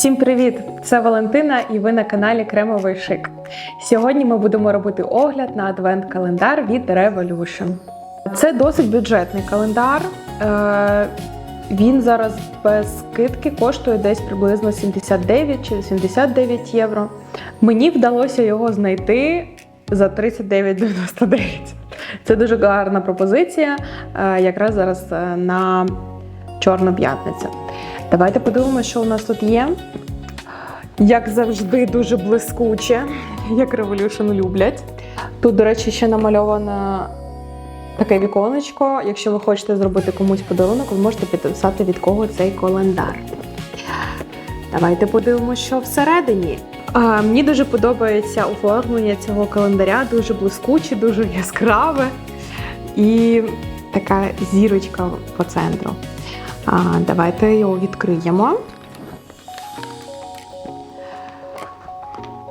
Всім привіт! Це Валентина і ви на каналі Кремовий Шик. Сьогодні ми будемо робити огляд на адвент-календар від Revolution. Це досить бюджетний календар. Е, Він зараз без скидки коштує десь приблизно 79 чи 79 євро. Мені вдалося його знайти за 39,99. Це дуже гарна пропозиція, е, якраз зараз е, на Чорну п'ятницю. Давайте подивимося, що у нас тут є. Як завжди, дуже блискуче, як Revolution люблять. Тут, до речі, ще намальоване таке віконечко. Якщо ви хочете зробити комусь подарунок, ви можете підписати від кого цей календар. Давайте подивимося, що всередині. А, мені дуже подобається оформлення цього календаря, дуже блискуче, дуже яскраве і така зірочка по центру. А, давайте його відкриємо.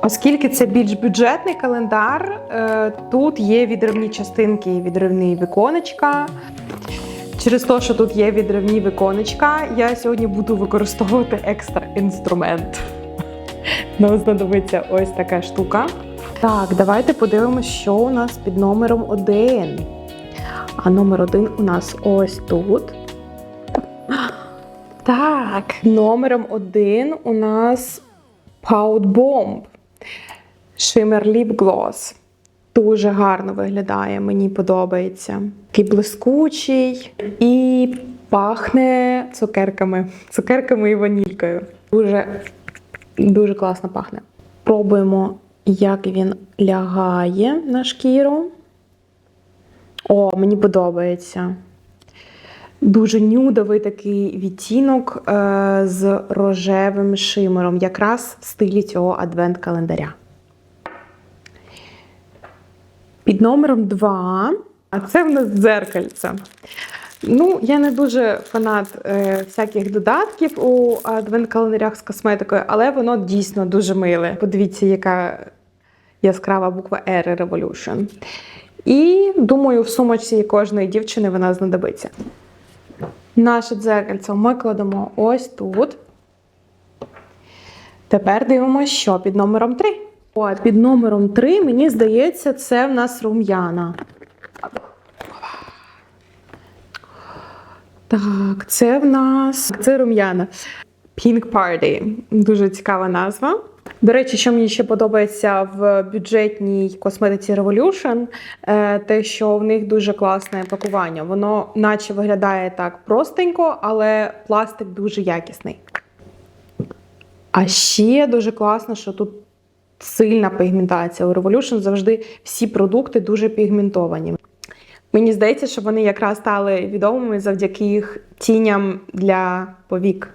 Оскільки це більш бюджетний календар, е, тут є відривні частинки і відривні віконечка. Через те, що тут є відривні віконечка, я сьогодні буду використовувати екстра інструмент. Нам знадобиться ось така штука. Так, давайте подивимося, що у нас під номером 1. А номер 1 у нас ось тут. Так, номером 1 у нас Pout Bomb. Shimmer Lip Gloss. Дуже гарно виглядає, мені подобається. Такий блискучий і пахне цукерками. Цукерками і ванількою. Дуже, дуже класно пахне. Пробуємо, як він лягає на шкіру. О, мені подобається. Дуже нюдовий такий відтінок е, з рожевим шимером, якраз в стилі цього адвент-календаря. Під номером 2, а це в нас дзеркальце. Ну, я не дуже фанат е, всяких додатків у адвент-календарях з косметикою, але воно дійсно дуже миле. Подивіться, яка яскрава буква R Revolution. І думаю, в сумочці кожної дівчини вона знадобиться. Наше дзеркальце ми кладемо ось тут. Тепер дивимося, що під номером 3. О, під номером 3, мені здається, це в нас рум'яна. Так, це в нас це рум'яна. Pink Party. Дуже цікава назва. До речі, що мені ще подобається в бюджетній косметиці Revolution, е, те, що в них дуже класне пакування. Воно наче виглядає так простенько, але пластик дуже якісний. А ще дуже класно, що тут сильна пігментація. У Revolution завжди всі продукти дуже пігментовані. Мені здається, що вони якраз стали відомими завдяки їх тіням для повік.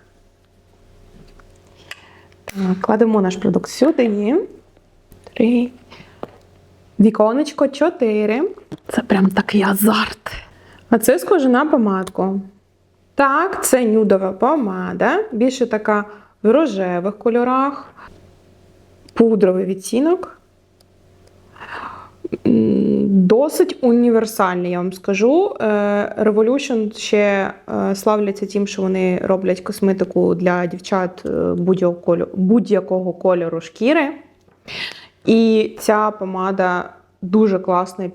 Кладемо наш продукт сюди. Три. Віконечко 4. Це прям такий азарт. А це схоже на помадку. Так, це нюдова помада. Більше така в рожевих кольорах. Пудровий відтінок. Досить універсальний, я вам скажу. Е, Revolution ще е, славляться тим, що вони роблять косметику для дівчат е, будь-якого кольору, шкіри. І ця помада дуже класно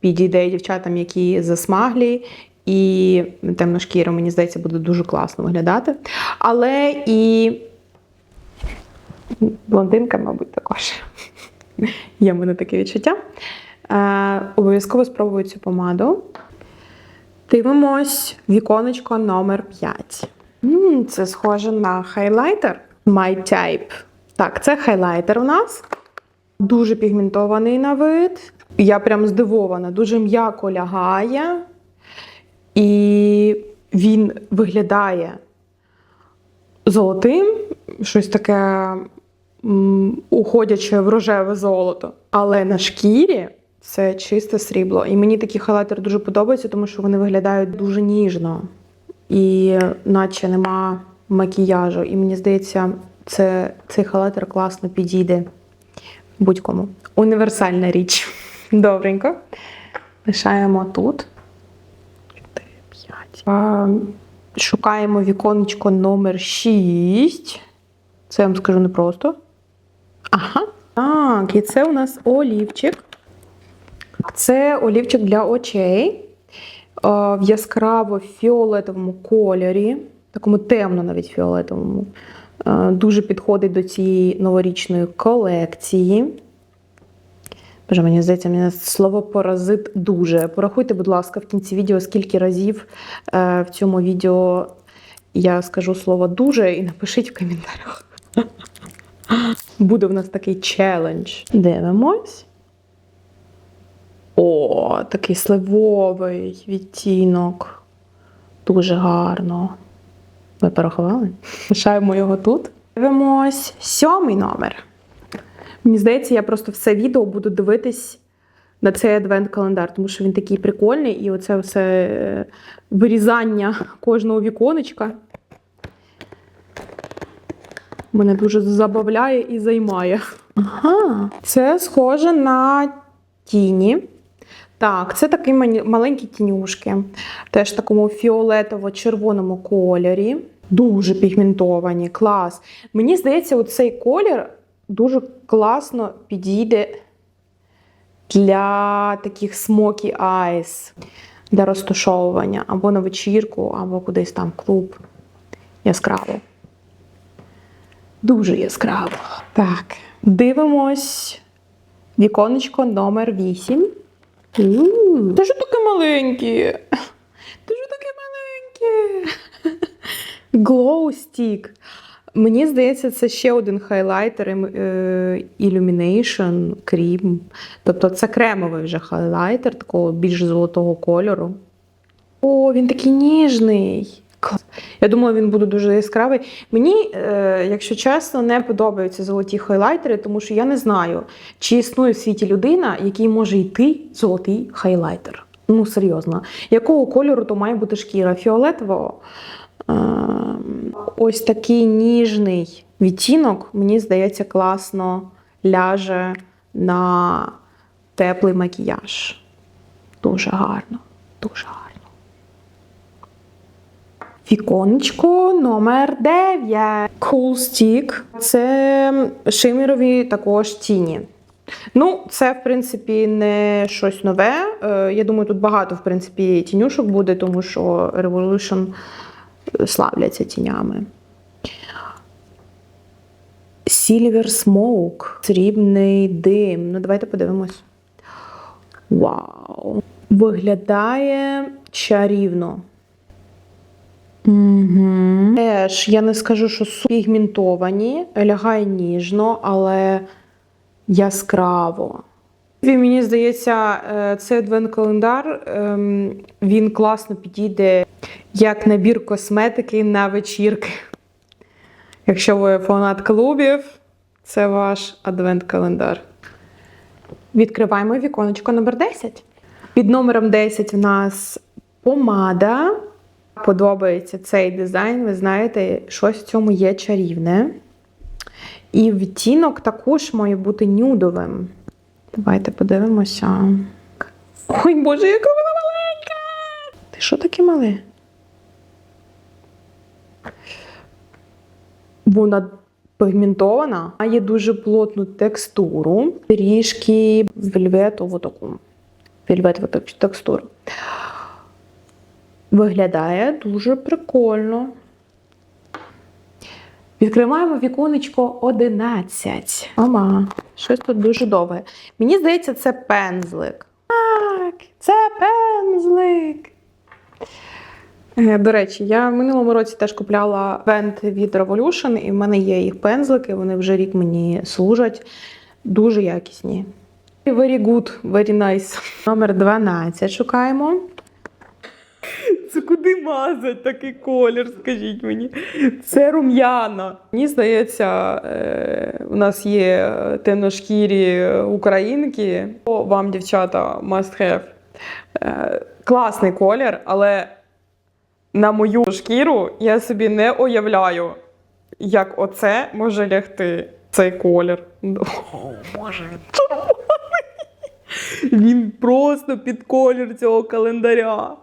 підійде дівчатам, які засмаглі, і темношкіра, мені здається, буде дуже класно виглядати. Але і блондинка, мабуть, також. Є в мене таке відчуття. Е, обов'язково спробую цю помаду. Дивимось віконечко номер 5. м це схоже на хайлайтер. My Type. Так, це хайлайтер у нас. Дуже пігментований на вид. Я прям здивована, дуже м'яко лягає. І він виглядає золотим, щось таке м, уходяче в рожеве золото. Але на шкірі це чисте срібло. І мені такі хайлайтери дуже подобаються, тому що вони виглядають дуже ніжно. І наче нема макіяжу. І мені здається, це, цей хайлайтер класно підійде будь-кому. Універсальна річ. Добренько. Лишаємо тут. 4, 5. А, Шукаємо віконечко номер 6. Це я вам скажу не просто. Ага. Так, і це у нас олівчик. Це олівчик для очей е, в яскраво фіолетовому кольорі, такому темно навіть фіолетовому. Е, Дуже підходить до цієї новорічної колекції. Боже, мені здається, мені слово паразит дуже. Порахуйте, будь ласка, в кінці відео, скільки разів е, в цьому відео я скажу слово дуже і напишіть в коментарях. Буде в нас такий челендж. Дивимось. О, такий сливовий відтінок. Дуже гарно. Ви порахували? Лишаємо його тут. Дивимось сьомий номер. Мені здається, я просто все відео буду дивитись на цей адвент-календар, тому що він такий прикольний, і оце все е, вирізання кожного віконечка мене дуже забавляє і займає. Ага, це схоже на тіні. Так, це такі маленькі тінюшки. Теж в такому фіолетово-червоному кольорі. Дуже пігментовані, клас. Мені здається, оцей колір дуже класно підійде для таких smoky eyes, для розташовування або на вечірку, або кудись там клуб. Яскраво. Дуже яскраво. Так, дивимось віконечко номер 8. Ти що таке маленьке? Ти що таке маленьке? Glow Stick. Мені здається, це ще один хайлайтер ем, е, Illumination Cream. Тобто це кремовий вже хайлайтер, такого більш золотого кольору. О, він такий ніжний. Я думала, він буде дуже яскравий. Мені, е, якщо чесно, не подобаються золоті хайлайтери, тому що я не знаю, чи існує в світі людина, який може йти золотий хайлайтер. Ну, серйозно. Якого кольору то має бути шкіра? Фіолетового? Ем, Ось такий ніжний відтінок, мені здається, класно ляже на теплий макіяж. Дуже гарно, дуже гарно. Віконечко номер 9. Cool Stick. Це шимірові також тіні. Ну, це, в принципі, не щось нове. Е, Я думаю, тут багато, в принципі, тінюшок буде, тому що Revolution славляться тінями. Silver Smoke. Срібний дим. Ну, давайте подивимось. Вау! Виглядає чарівно. Угу. Теж я не скажу, що пігментовані, лягає ніжно, але яскраво. І Мені здається, е, цей адвент-календар ем, він класно підійде як набір косметики на вечірки. Якщо ви фанат клубів, це ваш адвент-календар. Відкриваємо віконечко номер 10. Під номером 10 в нас помада. Подобається цей дизайн, ви знаєте, щось в цьому є чарівне. І відтінок також має бути нюдовим. Давайте подивимося. Ой, Боже, яка вона маленька! Ти що таке мале? Вона пігментована, має дуже плотну текстуру, трішки вельветову таку вельветову текстуру. Виглядає дуже прикольно. Відкриваємо віконечко 11. Ама, щось тут дуже довге. Мені здається, це пензлик. Так, це пензлик. Е, До речі, я в минулому році теж купляла вент від Revolution, і в мене є їх пензлики, вони вже рік мені служать. Дуже якісні. Very good, very nice. Номер 12 шукаємо. Це куди мазать такий колір, скажіть мені. Це рум'яна. Мені здається, е, у нас є темношкірі українки. Вам, дівчата, must have. Е, Класний колір, але на мою шкіру я собі не уявляю, як оце може лягти цей колір. О, Боже. Він просто під колір цього календаря.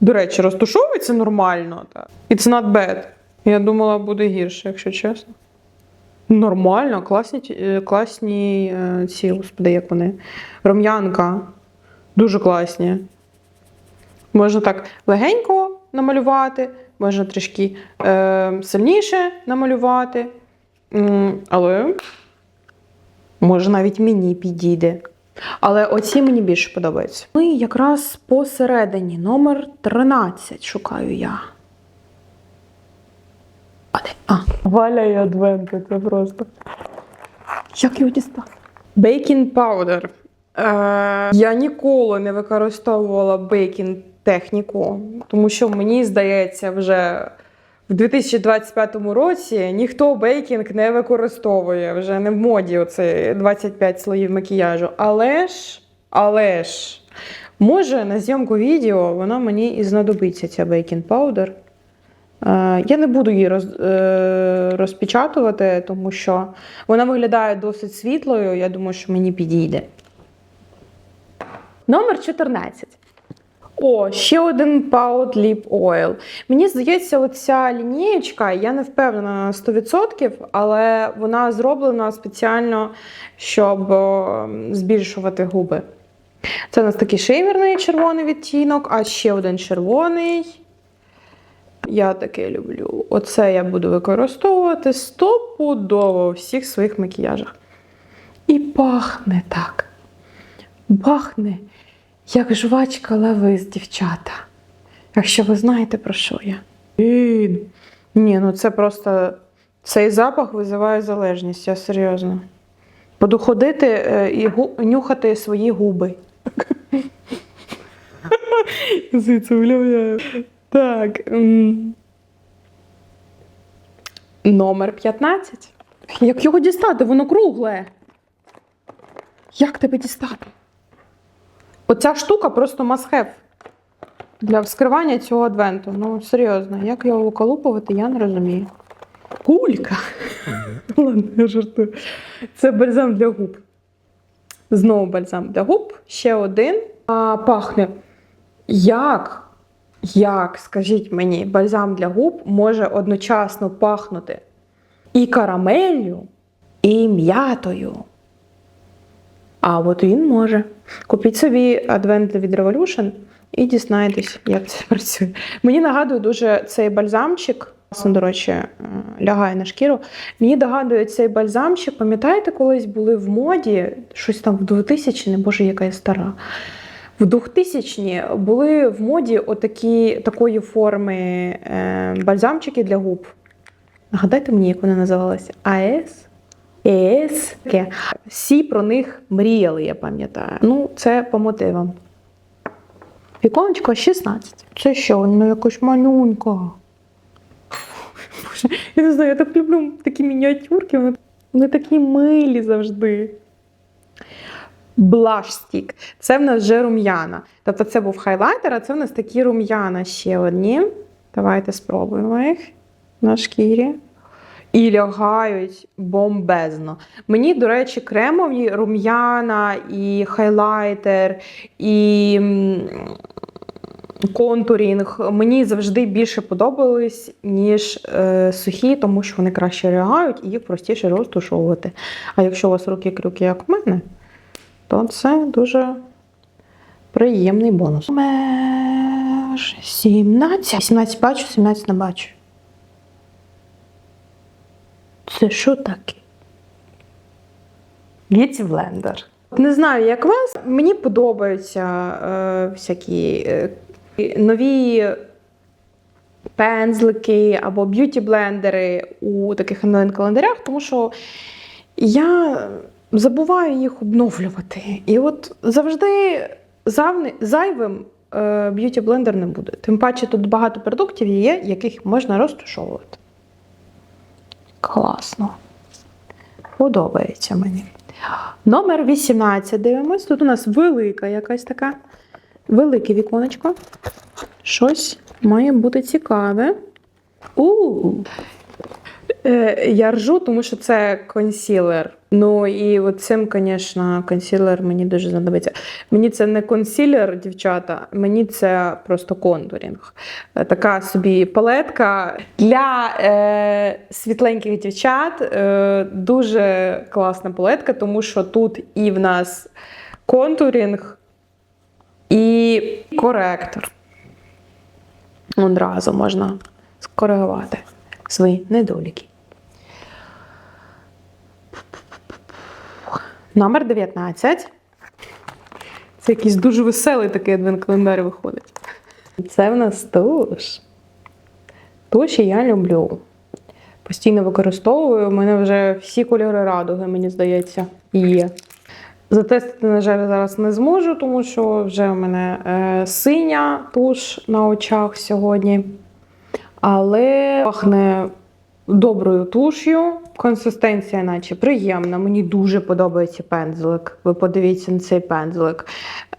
До речі, розташовується нормально. It's not bad. Я думала, буде гірше, якщо чесно. Нормально, класні, е, класні е, ці, господи, як вони. Рум'янка. Дуже класні. Можна так легенько намалювати, можна трішки е, сильніше намалювати. Але може навіть мені підійде. Але оці мені більше подобаються. Ми якраз посередині, номер 13 шукаю я. А де? А. Валя і адвенти, це просто. Як його дістати? Бейкінг паудер. Е, я ніколи не використовувала бейкінг техніку, тому що мені здається, вже в 2025 році ніхто бейкінг не використовує. Вже не в моді оце 25 слоїв макіяжу. Але ж, але ж, може на зйомку відео вона мені і знадобиться ця бейкінг паудер. Е, Я не буду її роз, е, розпечатувати, тому що вона виглядає досить світлою. Я думаю, що мені підійде. Номер 14. О, ще один Pout Lip Oil. Мені здається, оця лінієчка, я не впевнена на 100%, але вона зроблена спеціально, щоб збільшувати губи. Це у нас такий шеймерний червоний відтінок, а ще один червоний. Я таке люблю. Оце я буду використовувати стопудово у всіх своїх макіяжах. І пахне так. Пахне, як жвачка лавис, дівчата. Якщо ви знаєте, про що я. Блін. Ні, ну це просто цей запах визиває залежність, я серйозно. Буду ходити е, і гу- нюхати свої губи. Так. Номер 15. Як його дістати? Воно кругле. Як тебе дістати? Оця штука просто must-have для вскривання цього адвенту. Ну, серйозно, як його виколупувати, я не розумію. Кулька. Ладно, я жартую. Це бальзам для губ. Знову бальзам для губ. Ще один. А, пахне. Як? Як, скажіть мені, бальзам для губ може одночасно пахнути і карамеллю, і м'ятою. А от він може. Купіть собі адвент від Revolution і дізнайтесь, як це працює. Мені нагадує дуже цей бальзамчик. До речі, е, лягає на шкіру. Мені нагадує цей бальзамчик. Пам'ятаєте, колись були в моді щось там в 2000 не боже, яка я стара. В 2000-ні були в моді отакі такої форми е, бальзамчики для губ. Нагадайте мені, як вони називалися? АЕС? ЕС. Всі про них мріяли, я пам'ятаю. Ну, це по мотивам. Віконечко 16. Це що, воно якось малюнька. Боже, я не знаю, я так люблю такі мініатюрки, вони, вони такі милі завжди. Stick. Це в нас вже рум'яна. Тобто це був хайлайтер, а це в нас такі рум'яна ще одні. Давайте спробуємо їх на шкірі. І лягають бомбезно. Мені, до речі, кремові рум'яна, і хайлайтер, і контурінг мені завжди більше подобались, ніж е, сухі, тому що вони краще лягають і їх простіше розтушовувати. А якщо у вас руки крюки, як в мене, то це дуже приємний бонус. Меж 17. 17 бачу, 17 не бачу. Це що таке? Beauty Blender. Не знаю, як вас. Мені подобаються е, всякі е, нові пензлики або б'юті-блендери у таких онлайн-календарях, тому що я забуваю їх обновлювати. І от завжди завни- зайвим е, б'юті-блендер не буде. Тим паче тут багато продуктів є, яких можна розташовувати. Класно. Подобається мені. Номер 18 дивимось. Тут у нас велика якась така. Велике віконечко. Щось має бути цікаве. У. Е, Я ржу, тому що це консілер. Ну і от цим, звісно, консілер мені дуже знадобиться. Мені це не консілер, дівчата, мені це просто контурінг. Е, Така собі палетка для е, світленьких дівчат. Е, дуже класна палетка, тому що тут і в нас контурінг, і коректор. Одразу можна скоригувати свої недоліки. Номер 19. Це якийсь дуже веселий такий адвент-календар виходить. Це в нас туш. Туші я люблю. Постійно використовую. У мене вже всі кольори радуги, мені здається, є. Затестити, на жаль, зараз не зможу, тому що вже у мене е, синя туш на очах сьогодні. Але пахне доброю туш'ю. Консистенція, наче приємна. Мені дуже подобається пензлик. Ви подивіться на цей пензлик.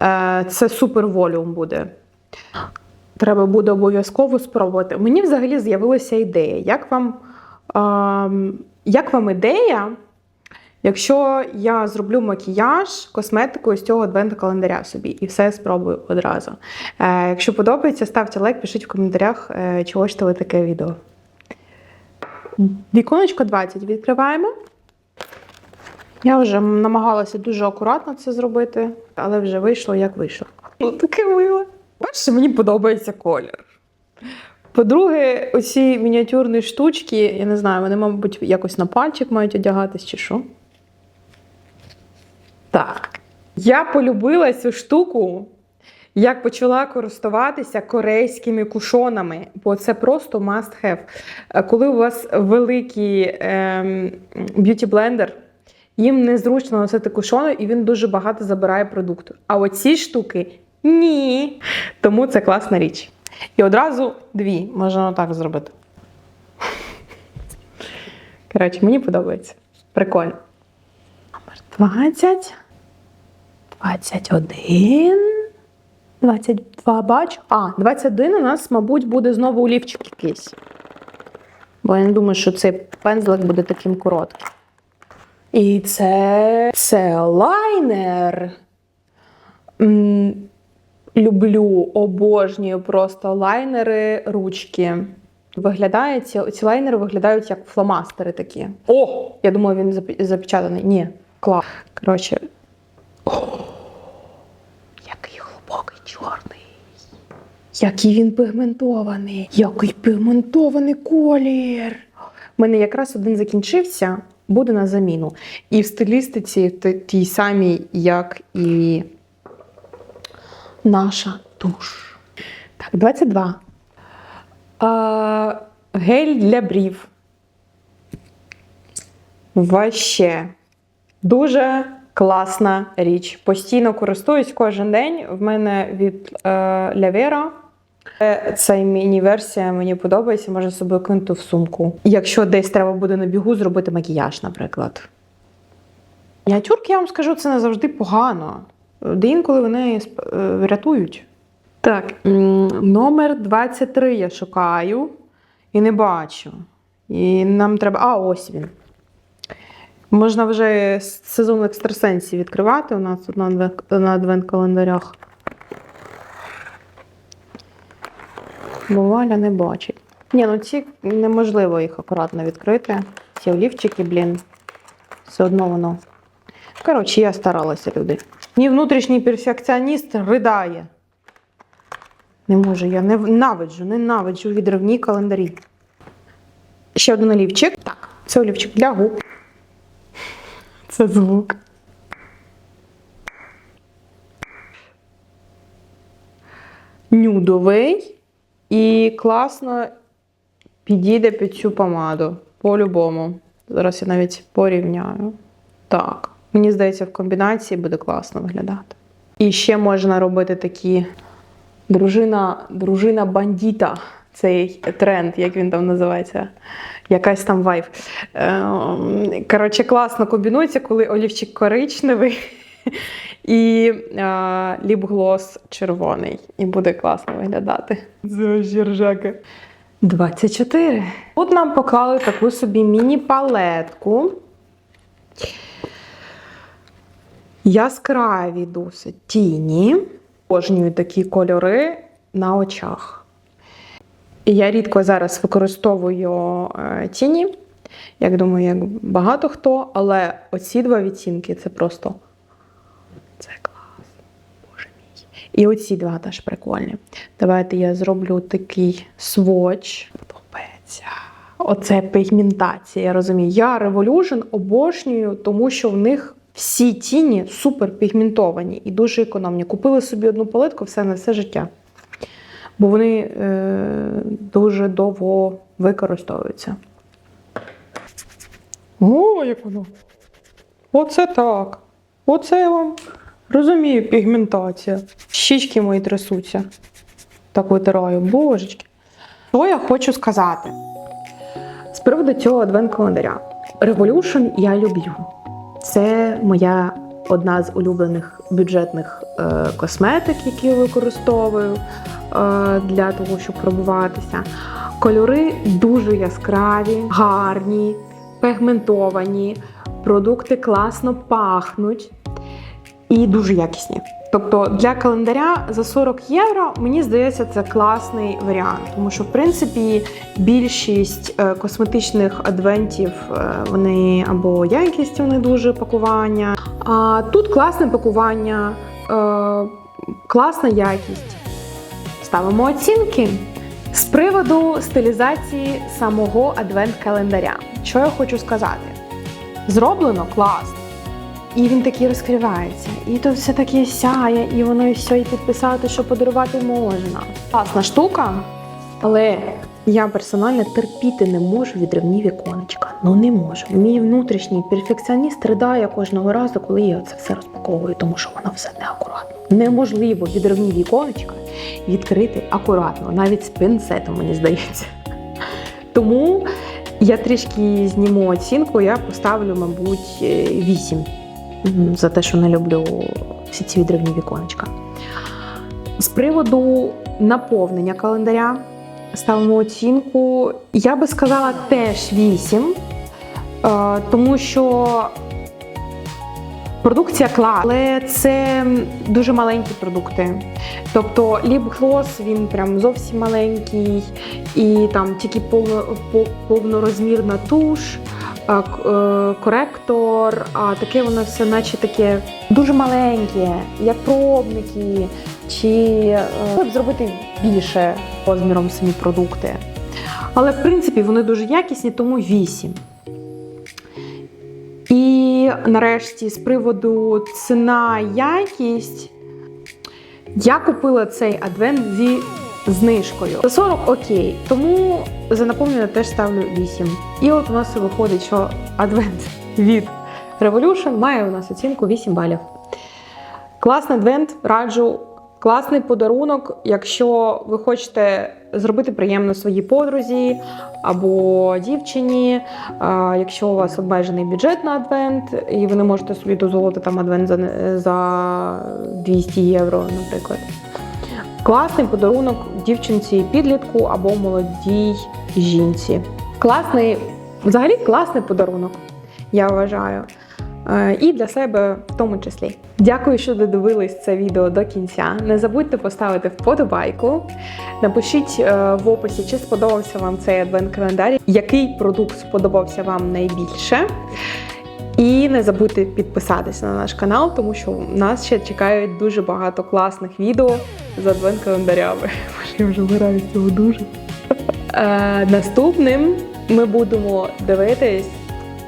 Е, Це супер волюм буде. Треба буде обов'язково спробувати. Мені взагалі з'явилася ідея. Як вам, е, як вам ідея, якщо я зроблю макіяж, косметику з цього адвент-календаря собі і все спробую одразу. Е, якщо подобається, ставте лайк, пишіть в коментарях, е, чого ж ви таке відео. Віконечко 20 відкриваємо. Я вже намагалася дуже акуратно це зробити, але вже вийшло, як вийшло. Ну, таке миле. Перше, мені подобається колір. По-друге, оці мініатюрні штучки, я не знаю, вони, мабуть, якось на пальчик мають одягатись чи що. Так. Я полюбила цю штуку, як почала користуватися корейськими кушонами, бо це просто must have. Е, Коли у вас великий ем, б'юті-блендер, їм незручно носити кушони, і він дуже багато забирає продукту. А оці штуки ні. Тому це класна річ. І одразу дві можна отак зробити. Коротше, мені подобається. Прикольно. Номер 20. 21. 22 бачу. А, 21 у нас, мабуть, буде знову олівчик якийсь. Бо я не думаю, що цей пензлик буде таким коротким. І це. це лайнер. М, Люблю, обожнюю просто лайнери, ручки. Виглядає, ці, ці лайнери виглядають як фломастери такі. О! Я думаю, він запечатаний. Ні, клас. Коротше. О, Який він пігментований. Який пігментований колір. У мене якраз один закінчився, буде на заміну. І в стилістиці тій самій, як і наша туш. Так, 22. А, гель для брів. Ваще. Дуже класна річ. Постійно користуюсь кожен день. В мене від е, Лявера. Е, Ця міні-версія мені подобається, можна з собою кинути в сумку. Якщо десь треба буде на бігу зробити макіяж, наприклад. Мініатюрки, я вам скажу, це не завжди погано. Де інколи вони е, рятують. Так, номер 23 я шукаю і не бачу. І нам треба. А, ось він. Можна вже сезон екстрасенсів відкривати у нас тут на адвент-календарях. Бо Валя не бачить. Ні, ну ці неможливо їх акуратно відкрити. Ці олівчики, блін. Все одно воно. Коротше, я старалася, люди. Мій внутрішній перфекціоніст ридає. Не можу, я ненавиджу, ненавиджу відривні календарі. Ще один олівчик. Так, це олівчик для губ. Це звук. Нюдовий і класно підійде під цю помаду. По-любому. Зараз я навіть порівняю. Так, мені здається, в комбінації буде класно виглядати. І ще можна робити такі дружина, дружина бандіта. Цей тренд, як він там називається, якась там вайф. Ем, Коротше, класно комбінується, коли олівчик коричневий і е, ліп-глос червоний. І буде класно виглядати. Це ржака. 24. Тут нам поклали таку собі міні-палетку. Яскраві досить тіні. Обожнюю такі кольори на очах. І я рідко зараз використовую е, тіні. Як думаю, як багато хто, але оці два відтінки це просто це клас. Боже мій. І оці два теж прикольні. Давайте я зроблю такий сводч. Подобається. Оце пігментація, я розумію. Я Revolution обожнюю, тому що в них всі тіні супер пігментовані і дуже економні. Купили собі одну палетку все на все життя. Бо вони е, дуже довго використовуються. О, як воно. Оце так. Оце вам розумію пігментація. Щічки мої трясуться. Так витираю, божечки. Що я хочу сказати? З приводу цього адвент-календаря. Revolution я люблю. Це моя одна з улюблених бюджетних е, косметик, які я використовую е, для того, щоб пробуватися. Кольори дуже яскраві, гарні, пігментовані, продукти класно пахнуть і дуже якісні. Тобто для календаря за 40 євро мені здається це класний варіант, тому що в принципі більшість е, косметичних адвентів е, вони або якість вони дуже пакування. А тут класне пакування, е, класна якість. Ставимо оцінки. З приводу стилізації самого адвент-календаря. Що я хочу сказати? Зроблено класно. І він такий розкривається, і то все таке сяє, і воно і все, і підписати, що подарувати можна. Класна штука, але я персонально терпіти не можу відривні віконечка. Ну не можу. Мій внутрішній перфекціоніст ридає кожного разу, коли я це все розпаковую, тому що воно все неакуратно. Неможливо відривні віконечка відкрити акуратно, навіть з пінцетом, мені здається. Тому я трішки зніму оцінку, я поставлю, мабуть, 8 за те, що не люблю всі ці відривні віконечка. З приводу наповнення календаря ставимо оцінку. Я би сказала теж 8, е, тому що продукція класна, але це дуже маленькі продукти. Тобто ліп-глос, він прям зовсім маленький, і там тільки повно, повнорозмірна туш, е, коректор, а таке воно все, наче таке дуже маленьке, як пробники, чи е, б зробити більше розміром самі продукти. Але в принципі вони дуже якісні, тому 8. І нарешті, з приводу ціна якість. Я купила цей адвент зі знижкою. За 40 окей, тому за наповнення теж ставлю 8. І от у нас виходить, що адвент від Revolution має у нас оцінку 8 балів. Класний адвент, раджу. Класний подарунок, якщо ви хочете зробити приємно своїй подрузі або дівчині, якщо у вас обмежений бюджет на адвент, і ви не можете собі дозволити там адвент за 200 євро, наприклад. Класний подарунок дівчинці підлітку або молодій жінці. Класний, взагалі класний подарунок, я вважаю. Е, І для себе в тому числі. Дякую, що додивились це відео до кінця. Не забудьте поставити вподобайку. Напишіть е, в описі, чи сподобався вам цей адвент-календар, який продукт сподобався вам найбільше. І не забудьте підписатися на наш канал, тому що нас ще чекають дуже багато класних відео з адвент-календарями. Я вже вмираю цього дуже. Е, наступним ми будемо дивитись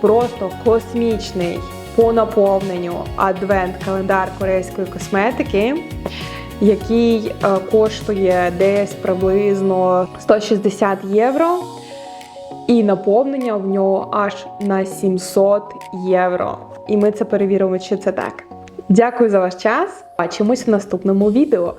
просто космічний по наповненню адвент-календар корейської косметики, який е, коштує десь приблизно 160 євро. І наповнення в нього аж на 700 євро. І ми це перевіримо, чи це так. Дякую за ваш час. Бачимось в наступному відео.